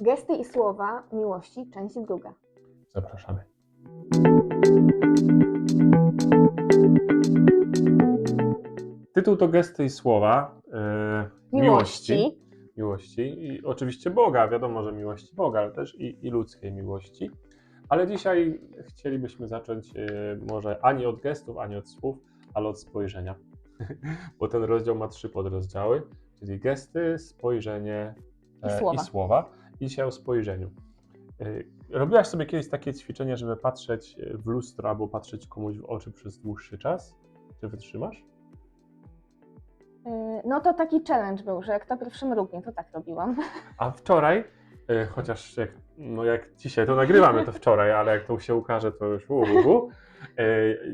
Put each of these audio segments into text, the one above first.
Gesty i słowa miłości, część druga. Zapraszamy. Tytuł to gesty i słowa e, miłości. Miłości i oczywiście Boga. Wiadomo, że miłości Boga, ale też i, i ludzkiej miłości. Ale dzisiaj chcielibyśmy zacząć e, może ani od gestów, ani od słów, ale od spojrzenia. Bo ten rozdział ma trzy podrozdziały, czyli gesty, spojrzenie I słowa. I, słowa. I dzisiaj o spojrzeniu. E, Robiłaś sobie kiedyś takie ćwiczenie, żeby patrzeć w lustro albo patrzeć komuś w oczy przez dłuższy czas? Czy wytrzymasz? Yy, No to taki challenge był, że kto pierwszy mrugnie, to tak robiłam. A wczoraj, e, chociaż jak, no jak dzisiaj to nagrywamy, to wczoraj, ale jak to się ukaże, to już uu, uu, uu. E,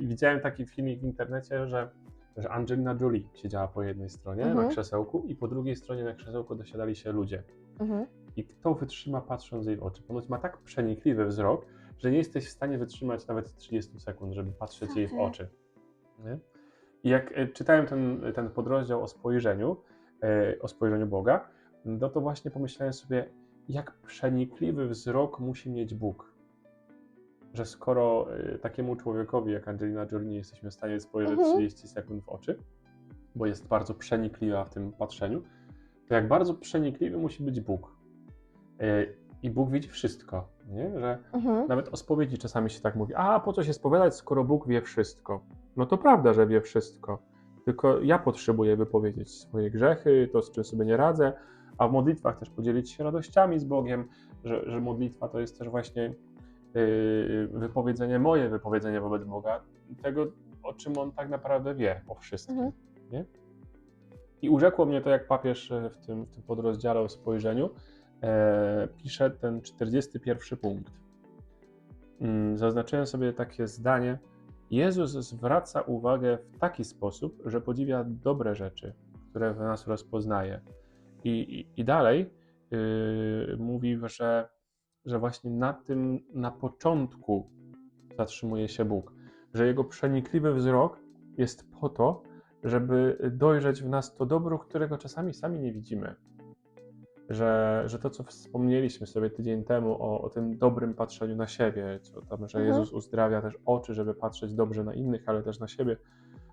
Widziałem taki filmik w internecie, że, że Angelina Jolie siedziała po jednej stronie na Mhm. krzesełku i po drugiej stronie na krzesełku dosiadali się ludzie. Mhm. I kto wytrzyma patrząc jej w oczy? Ponoć ma tak przenikliwy wzrok, że nie jesteś w stanie wytrzymać nawet 30 sekund, żeby patrzeć Co jej w oczy. Nie? I jak e, czytałem ten, ten podrozdział o spojrzeniu, e, o spojrzeniu Boga, no to właśnie pomyślałem sobie, jak przenikliwy wzrok musi mieć Bóg. Że skoro e, takiemu człowiekowi jak Angelina Jolie nie jesteśmy w stanie spojrzeć Mhm. 30 sekund w oczy, bo jest bardzo przenikliwa w tym patrzeniu, to jak bardzo przenikliwy musi być Bóg. E, I Bóg widzi wszystko, nie? Że Mhm. nawet o spowiedzi czasami się tak mówi, a po co się spowiadać, skoro Bóg wie wszystko? No to prawda, że wie wszystko, tylko ja potrzebuję wypowiedzieć swoje grzechy, to z czym sobie nie radzę, a w modlitwach też podzielić się radościami z Bogiem, że, że modlitwa to jest też właśnie yy, wypowiedzenie, moje wypowiedzenie wobec Boga, tego, o czym On tak naprawdę wie, o wszystkim. Mhm. Nie? I urzekło mnie to, jak papież e, w tym, w tym podrozdziale o spojrzeniu e, pisze ten 41 punkt. Mm, Zaznaczyłem sobie takie zdanie. Jezus zwraca uwagę w taki sposób, że podziwia dobre rzeczy, które w nas rozpoznaje. I, i, i dalej yy, mówi, że, że właśnie na tym, na początku zatrzymuje się Bóg, że jego przenikliwy wzrok jest po to, żeby dojrzeć w nas to dobro, którego czasami sami nie widzimy. Że, że to, co wspomnieliśmy sobie tydzień temu o, o tym dobrym patrzeniu na siebie, co tam, że Mhm. Jezus uzdrawia też oczy, żeby patrzeć dobrze na innych, ale też na siebie,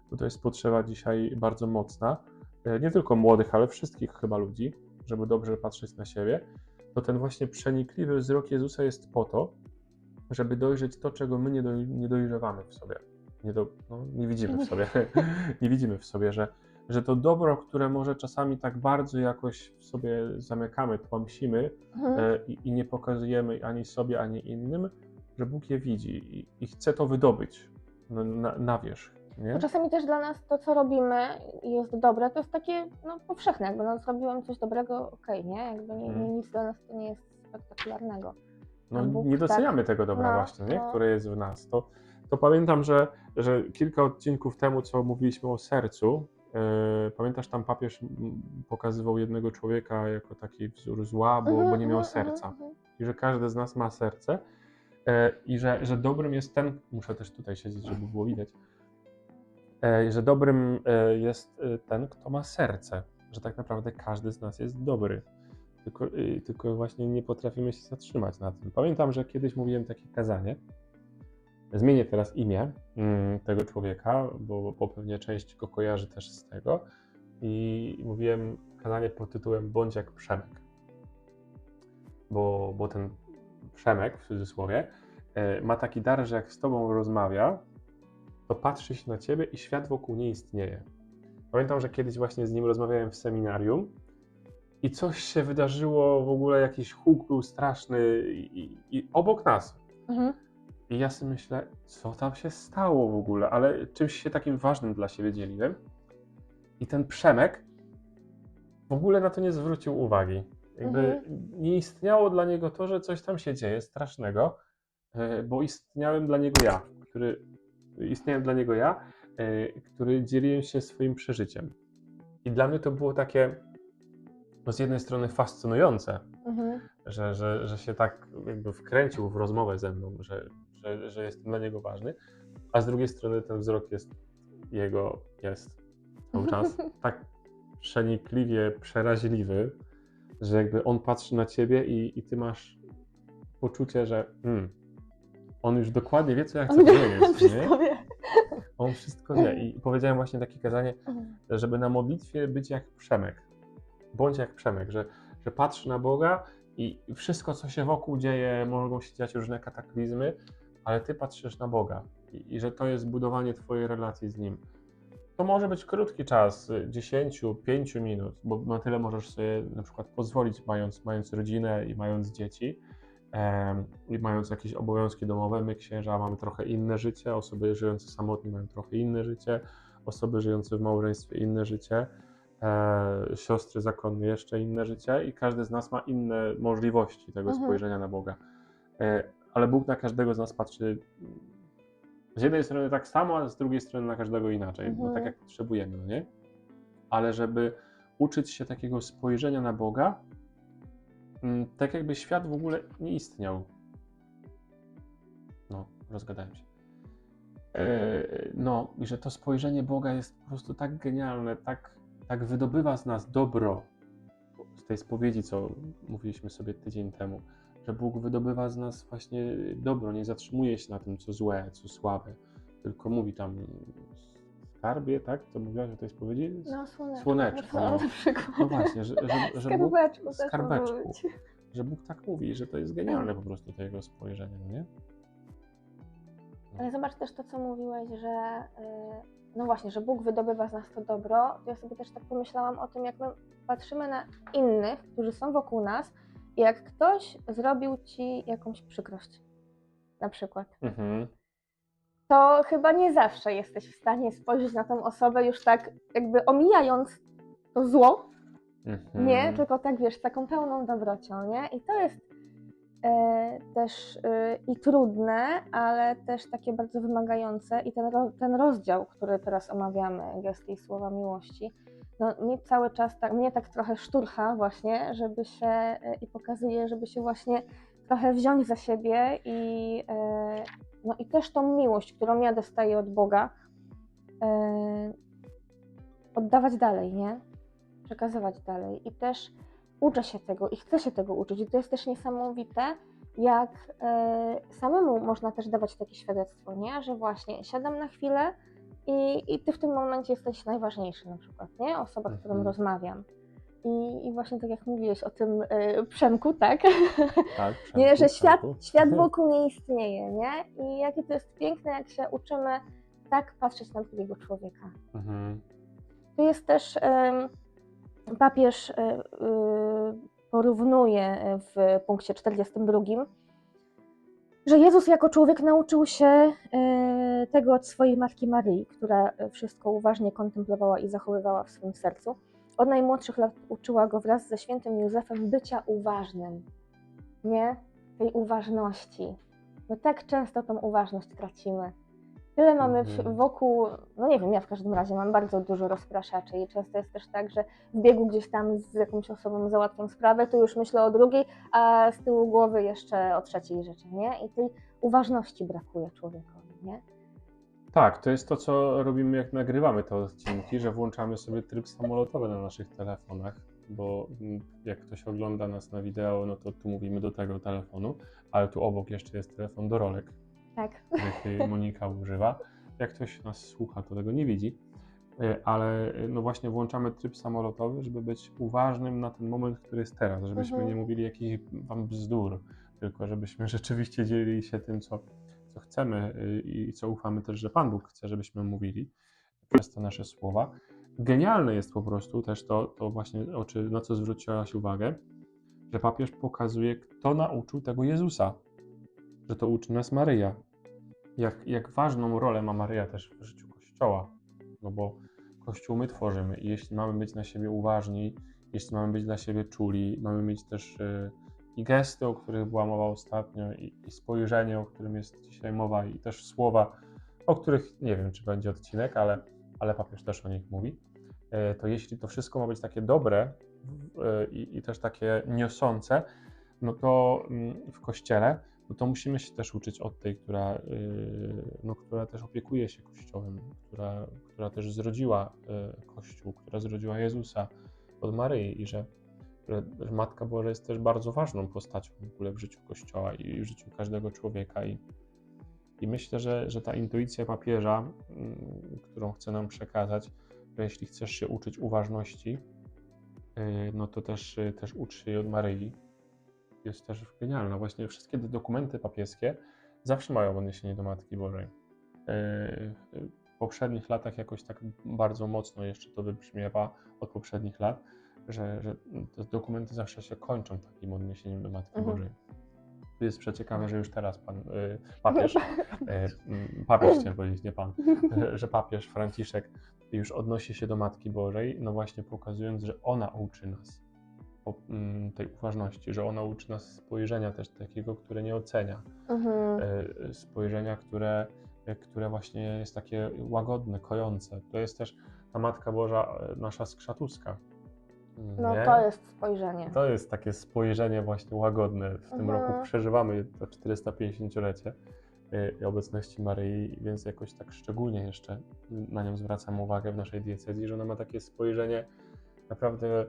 to to jest potrzeba dzisiaj bardzo mocna. E, Nie tylko młodych, ale wszystkich chyba ludzi, żeby dobrze patrzeć na siebie. To ten właśnie przenikliwy wzrok Jezusa jest po to, żeby dojrzeć to, czego my nie, doj, nie dojrzewamy w sobie. Nie, do, no, nie widzimy w sobie. nie widzimy w sobie, że, że to dobro, które może czasami tak bardzo jakoś w sobie zamykamy, tłamsimy Mhm. e, i, i nie pokazujemy ani sobie, ani innym, że Bóg je widzi i, i chce to wydobyć na, na, na wierzch. Nie? Bo czasami też dla nas to, co robimy jest dobre, to jest takie no, powszechne, jakby no, zrobiłem coś dobrego, okej, nie? Jakby nie, Mhm. nic dla nas to nie jest spektakularnego. No, Bóg nie tak- doceniamy tego dobra no, właśnie, nie? no. które jest w nas. To, to pamiętam, że, że kilka odcinków temu, co mówiliśmy o sercu, pamiętasz, tam papież pokazywał jednego człowieka jako taki wzór zła, bo, bo nie miał Mhm, serca. mhm, mhm. I że każdy z nas ma serce e, i że, że dobrym jest ten, muszę też tutaj siedzieć, żeby było widać, e, że dobrym e, jest e, ten, kto ma serce, że tak naprawdę każdy z nas jest dobry. Tylko, tylko właśnie nie potrafimy się zatrzymać na tym. Pamiętam, że kiedyś mówiłem takie kazanie. Zmienię teraz imię mm, tego człowieka, bo, bo pewnie część go kojarzy też z tego. I mówiłem kazanie pod tytułem Bądź jak Przemek. Bo, bo ten Przemek, w cudzysłowie, e, ma taki dar, że jak z tobą rozmawia, to patrzy się na ciebie i świat wokół nie istnieje. Pamiętam, że kiedyś właśnie z nim rozmawiałem w seminarium i coś się wydarzyło, w ogóle jakiś huk był straszny i, i, i obok nas. Mhm. I ja sobie myślę, co tam się stało w ogóle, ale czymś się takim ważnym dla siebie dzieliłem. I ten Przemek w ogóle na to nie zwrócił uwagi. Jakby Mhm. nie istniało dla niego to, że coś tam się dzieje strasznego, e, bo istniałem dla niego ja, który istniałem dla niego ja, e, który dzieliłem się swoim przeżyciem. I dla mnie to było takie no z jednej strony fascynujące, Mhm. że, że, że się tak jakby wkręcił w rozmowę ze mną, że, że, że jestem dla niego ważny, a z drugiej strony ten wzrok jest jego, jest cały czas tak przenikliwie przeraźliwy, że jakby on patrzy na ciebie i, i ty masz poczucie, że mm, on już dokładnie wie, co ja chcę powiedzieć. nie? On wszystko wie. I powiedziałem właśnie takie kazanie, Mhm. żeby na modlitwie być jak Przemek. Bądź jak Przemek, że, że patrzy na Boga i wszystko, co się wokół dzieje, mogą się dziać różne kataklizmy, ale ty patrzysz na Boga i, i że to jest budowanie twojej relacji z Nim. To może być krótki czas, y, 10, 5 minut, bo na tyle możesz sobie na przykład pozwolić, mając, mając rodzinę i mając dzieci, i mając jakieś obowiązki domowe. My, księża, mamy trochę inne życie, osoby żyjące samotnie mają trochę inne życie, osoby żyjące w małżeństwie inne życie, e, siostry zakonne jeszcze inne życie i każdy z nas ma inne możliwości tego Mhm. spojrzenia na Boga. E, ale Bóg na każdego z nas patrzy mm, z jednej strony tak samo, a z drugiej strony na każdego inaczej, Mhm. tak jak potrzebujemy, no nie? Ale żeby uczyć się takiego spojrzenia na Boga, mm, tak jakby świat w ogóle nie istniał. No, rozgadałem się. E, no, i że to spojrzenie Boga jest po prostu tak genialne, tak, tak wydobywa z nas dobro, z tej spowiedzi, co mówiliśmy sobie tydzień temu, że Bóg wydobywa z nas właśnie dobro, nie zatrzymuje się na tym, co złe, co słabe, tylko mówi tam skarbie, tak? Co mówiłaś o tej spowiedzi? No, słoneczko. Słoneczko, No, no. No właśnie, że, że, że, Bóg, Skarbeczku że Bóg tak mówi, że to jest genialne po prostu to jego spojrzenie, no nie? Ale zobacz też to, co mówiłeś, że y, no właśnie, że Bóg wydobywa z nas to dobro. To ja sobie też tak pomyślałam o tym, jak my patrzymy na innych, którzy są wokół nas jak ktoś zrobił ci jakąś przykrość, na przykład, Mhm. to chyba nie zawsze jesteś w stanie spojrzeć na tą osobę już tak jakby omijając to zło, Mhm. nie, tylko tak wiesz, z taką pełną dobrocią, nie? I to jest e, też e, i trudne, ale też takie bardzo wymagające. I ten, ro, ten rozdział, który teraz omawiamy, gesty i słowa miłości, no mnie cały czas tak, mnie tak trochę szturcha właśnie, żeby się e, i pokazuje, żeby się właśnie trochę wziąć za siebie i, e, no i też tą miłość, którą ja dostaję od Boga, e, oddawać dalej, nie? przekazywać dalej. I też uczę się tego i chcę się tego uczyć. I to jest też niesamowite, jak samemu można też dawać takie świadectwo, nie? Że właśnie siadam na chwilę i, i ty w tym momencie jesteś najważniejszy na przykład, nie? Osoba, z którą Mhm. rozmawiam. I, I właśnie tak jak mówiłeś o tym e, Przemku, tak? Tak, nie, Przemku, że świat, Przemku. świat wokół nie istnieje, nie? I jakie to jest piękne, jak się uczymy tak patrzeć na drugiego człowieka. Mhm. Tu jest też papież e, e, porównuje w punkcie 42, że Jezus jako człowiek nauczył się e, tego od swojej matki Maryi, która wszystko uważnie kontemplowała i zachowywała w swoim sercu. Od najmłodszych lat uczyła go wraz ze świętym Józefem bycia uważnym, nie? Tej uważności. My tak często tą uważność tracimy. Tyle mamy w, Mhm. wokół, no nie wiem, ja w każdym razie mam bardzo dużo rozpraszaczy i często jest też tak, że w biegu gdzieś tam z jakąś osobą załatwiam sprawę, to już myślę o drugiej, a z tyłu głowy jeszcze o trzeciej rzeczy, nie? I tej uważności brakuje człowiekowi, nie? Tak, to jest to, co robimy, jak nagrywamy te odcinki, że włączamy sobie tryb samolotowy na naszych telefonach, bo mm, jak ktoś ogląda nas na wideo, no to tu mówimy do tego telefonu, ale tu obok jeszcze jest telefon do rolek, Tak. których Monika używa. Jak ktoś nas słucha, to tego nie widzi, E, ale e, no właśnie włączamy tryb samolotowy, żeby być uważnym na ten moment, który jest teraz, żebyśmy Mhm. nie mówili jakichś wam bzdur, tylko żebyśmy rzeczywiście dzielili się tym, co, co chcemy y, i co ufamy też, że Pan Bóg chce, żebyśmy mówili przez te nasze słowa. Genialne jest po prostu też to, to właśnie, o czy, na co zwróciłaś uwagę, że papież pokazuje, kto nauczył tego Jezusa, że to uczy nas Maryja. Jak, jak ważną rolę ma Maryja też w życiu Kościoła, no bo Kościół my tworzymy i jeśli mamy być na siebie uważni, jeśli mamy być dla siebie czuli, mamy mieć też y, i gesty, o których była mowa ostatnio, i, i spojrzenie, o którym jest dzisiaj mowa, i też słowa, o których nie wiem, czy będzie odcinek, ale, ale papież też o nich mówi, y, to jeśli to wszystko ma być takie dobre y, i, też takie niosące, no to mm, w kościele, no to musimy się też uczyć od tej, która, y, no, która też opiekuje się Kościołem, która, która też zrodziła y, Kościół, która zrodziła Jezusa od Maryi i że że, Matka Boża jest też bardzo ważną postacią w ogóle w życiu Kościoła i w życiu każdego człowieka. I, i myślę, że, że ta intuicja papieża, mm, którą chce nam przekazać, że jeśli chcesz się uczyć uważności, yy, no to też, yy, też ucz się od Maryi. Jest też genialna. Właśnie wszystkie te dokumenty papieskie zawsze mają odniesienie do Matki Bożej. Yy, W poprzednich latach jakoś tak bardzo mocno jeszcze to wybrzmiewa od poprzednich lat, że, że te dokumenty zawsze się kończą takim odniesieniem do Matki Mhm. Bożej. Tu jest przeciekawe, że już teraz pan y, papież, y, papież chciałem powiedzieć, nie pan, że papież Franciszek już odnosi się do Matki Bożej, no właśnie pokazując, że ona uczy nas tej uważności, że ona uczy nas spojrzenia też takiego, które nie ocenia, Mhm. y, spojrzenia, które, y, które właśnie jest takie łagodne, kojące. To jest też ta Matka Boża, y, nasza skrzatuska. No nie? to jest spojrzenie. To jest takie spojrzenie właśnie łagodne. W tym Mhm. roku przeżywamy to 450-lecie y, obecności Maryi, więc jakoś tak szczególnie jeszcze na nią zwracam uwagę w naszej diecezji, że ona ma takie spojrzenie naprawdę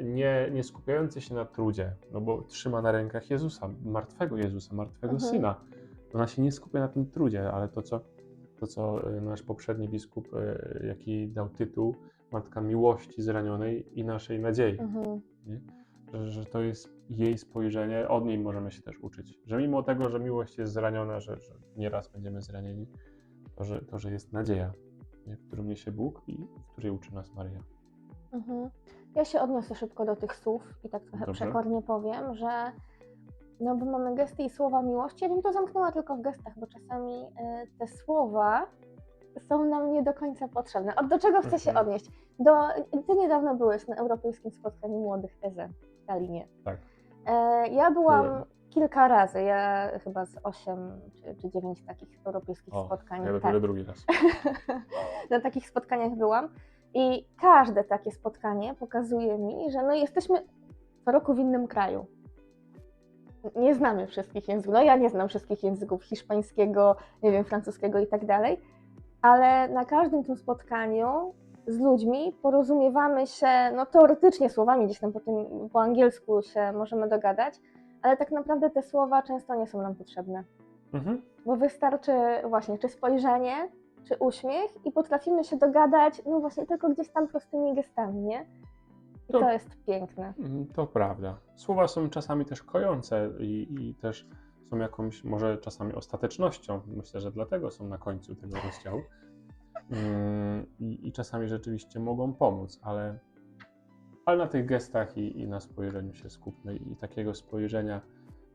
nie, nie skupiające się na trudzie, no bo trzyma na rękach Jezusa, martwego Jezusa, martwego Mhm. Syna. Ona się nie skupia na tym trudzie, ale to co, to, co y, nasz poprzedni biskup, y, jaki dał tytuł Matka Miłości Zranionej i naszej nadziei Mhm. że, że to jest jej spojrzenie, od niej możemy się też uczyć. Że mimo tego, że miłość jest zraniona, że, że nieraz będziemy zranieni, to że, to, że jest nadzieja, nie? którą niesie Bóg i której uczy nas Maria. Mhm. Ja się odniosę szybko do tych słów i tak trochę Dobrze. przekornie powiem, że no bo mamy gesty i słowa miłości. Ja bym to zamknęła tylko w gestach, bo czasami y, te słowa są nam nie do końca potrzebne. Od do czego chcę się Mhm. odnieść? Do, ty niedawno byłeś na Europejskim Spotkaniu Młodych EZE w Talinie. Tak. E, ja byłam Byłem. kilka razy, ja chyba z 8 czy, czy 9 takich europejskich O, spotkań. ja tak. dopiero drugi raz. na takich spotkaniach byłam i każde takie spotkanie pokazuje mi, że no jesteśmy co roku w innym kraju. Nie znamy wszystkich języków. No ja nie znam wszystkich języków hiszpańskiego, nie wiem, francuskiego i tak dalej, ale na każdym tym spotkaniu z ludźmi porozumiewamy się, no teoretycznie słowami, gdzieś tam po, tym, po angielsku się możemy dogadać, ale tak naprawdę te słowa często nie są nam potrzebne. Mhm. Bo wystarczy właśnie czy spojrzenie, czy uśmiech i potrafimy się dogadać, no właśnie tylko gdzieś tam prostymi gestami, nie? I To- to jest piękne. Mm, To prawda. Słowa są czasami też kojące i, i też są jakąś, może czasami ostatecznością. Myślę, że dlatego są na końcu tego rozdziału. Mm, I, I czasami rzeczywiście mogą pomóc, ale, ale na tych gestach i, i na spojrzeniu się skupmy. I takiego spojrzenia,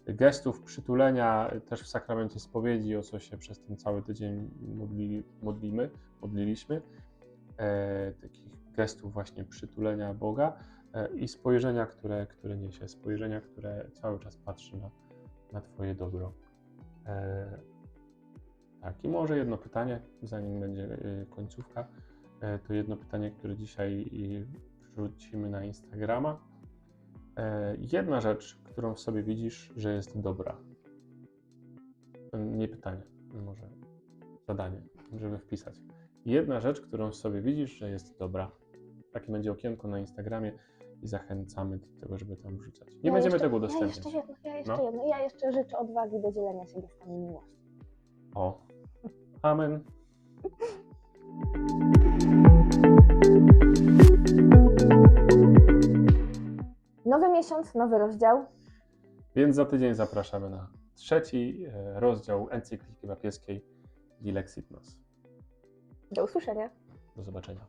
gestów przytulenia też w sakramencie spowiedzi, o co się przez ten cały tydzień modli, modlimy, modliliśmy. E, takich gestów właśnie przytulenia Boga e, i spojrzenia, które, które niesie, spojrzenia, które cały czas patrzy na, na Twoje dobro. E, tak, i może jedno pytanie, zanim będzie y, końcówka. E, to jedno pytanie, które dzisiaj y, wrzucimy na Instagrama. E, jedna rzecz, którą w sobie widzisz, że jest dobra. Nie pytanie, może zadanie, żeby wpisać. Jedna rzecz, którą w sobie widzisz, że jest dobra. Takie będzie okienko na Instagramie i zachęcamy do tego, żeby tam wrzucać. Nie Ja będziemy jeszcze, tego Ja udostępniać. jeszcze jedno, ja jeszcze No. jedno. Ja jeszcze życzę odwagi do dzielenia się gestami miłości. O. Amen. Nowy miesiąc, nowy rozdział. Więc za tydzień zapraszamy na trzeci e, rozdział encykliki papieskiej Dilexit Nos. Do usłyszenia. Do zobaczenia.